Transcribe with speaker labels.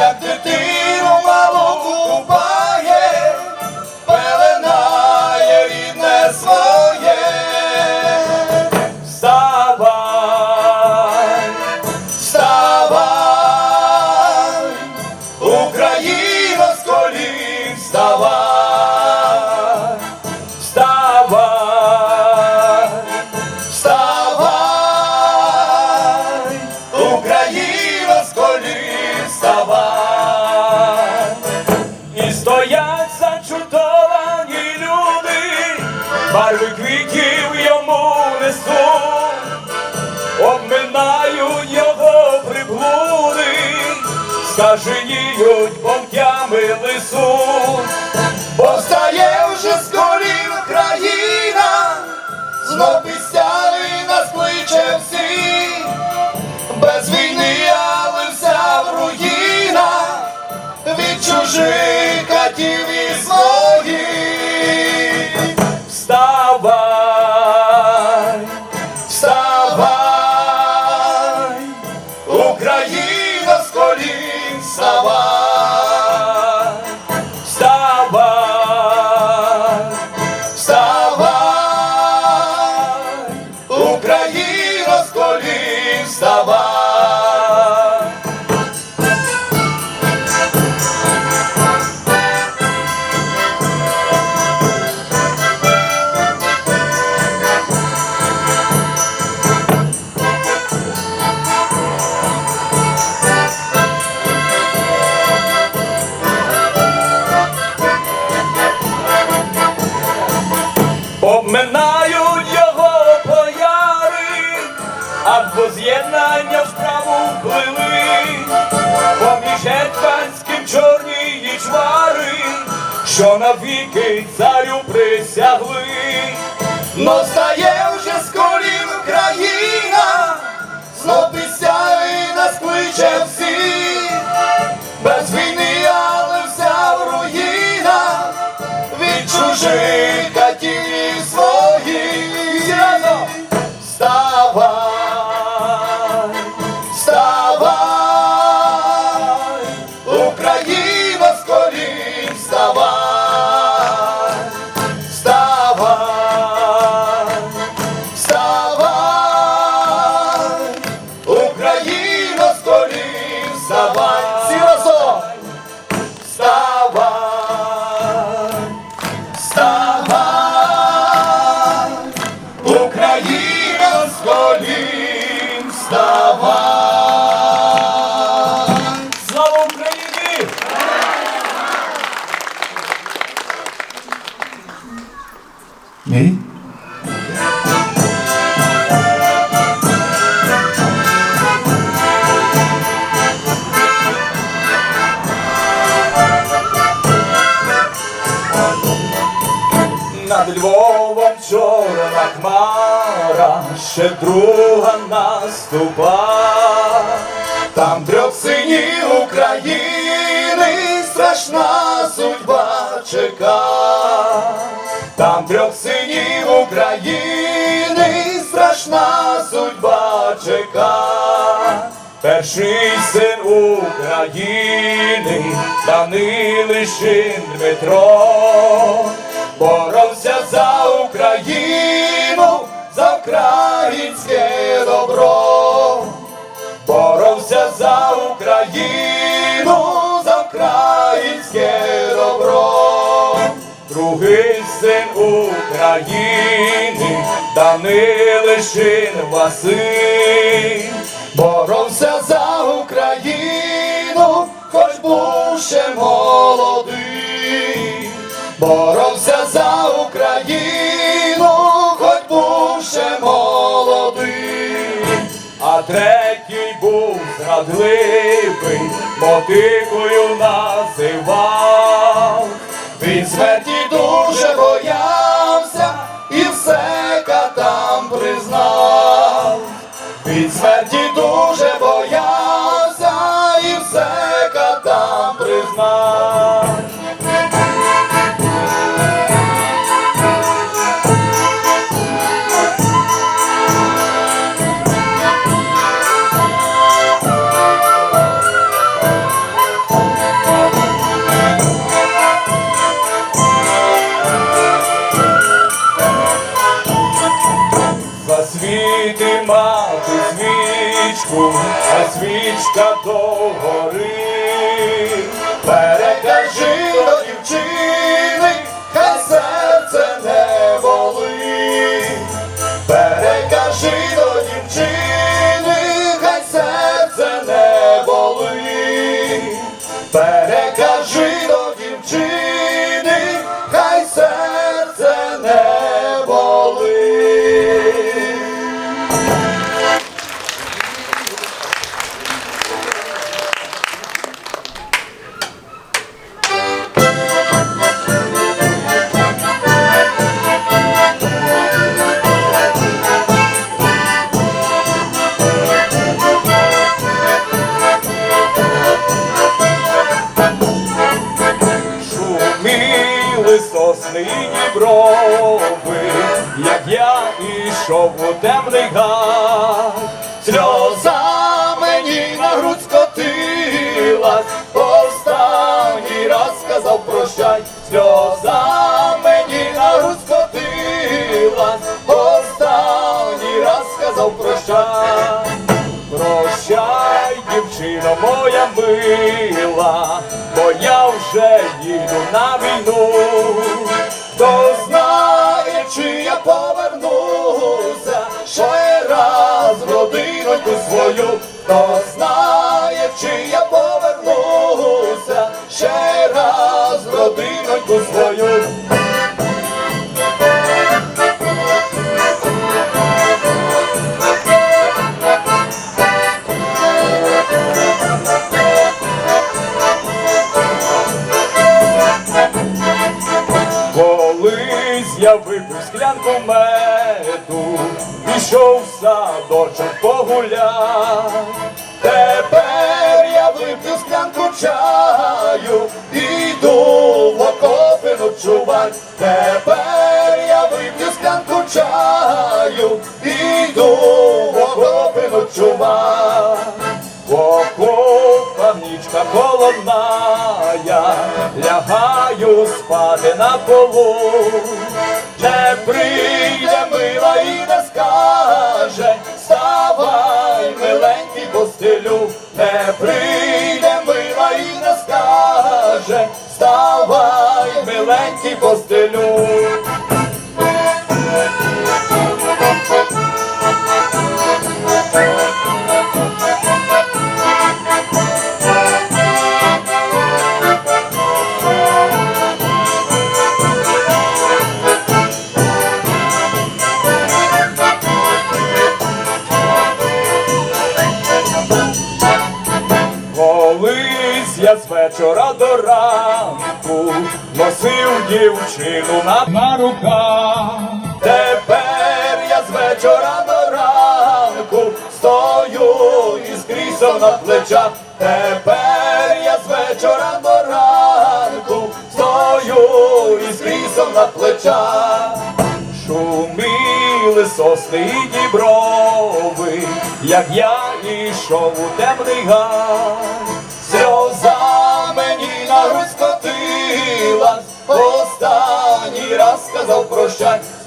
Speaker 1: як дитину малу
Speaker 2: road, поміж гетьманським чорні чвари, що навіки царю присягли.
Speaker 1: Но стає вже з колін країна, знов присяги нас кличе всі, без вставай, Україна з колін, вставай, всі разом, вставай, Україна з колін, вставай.
Speaker 2: Над Львовом чорна хмара, ще друга наступа.
Speaker 1: Там трьох синів України страшна судьба чека. Там трьох синів України страшна судьба чека.
Speaker 2: Перший син України, Данилишин Дмитро,
Speaker 1: Боровся за Україну, за українське добро. Боровся за Україну, за українське добро.
Speaker 2: другий син України, Данилишин Василь,
Speaker 1: Боровся за Україну, хоч був ще молодий. Боровся за Україну, хоч був ще молодий.
Speaker 2: а третій був зрадливий, мотикою називав. А свічка до і як я ішов у темний гай.
Speaker 1: Сльоза мені на грудь скотилась, останній раз сказав прощай, сльоза мені на грудь скотилась, останній раз сказав прощай.
Speaker 2: Прощай, дівчино моя мила, бо я вже їду на війну.
Speaker 1: Хто знає, чи я повернуся ще раз в родиноньку свою, хто знає, чи я повернуся ще раз в родиноньку свою.
Speaker 2: В садочок погуляв.
Speaker 1: Тепер я вип'ю склянку чаю, іду в окопи ночувать. Тепер я вип'ю склянку чаю, іду в окопи ночувать.
Speaker 2: Окопа нічка холодная, лягаю спати на полу.
Speaker 1: Не прийде вставай, постелю.
Speaker 2: Колись я з вечора до ранку дівчину на, на руках.
Speaker 1: Тепер я з вечора до ранку стою із крісом на плечах. Тепер я з вечора до ранку стою із крісом на плечах.
Speaker 2: Шуміли сосни і діброви, як я ішов у темний гай.
Speaker 1: Останній раз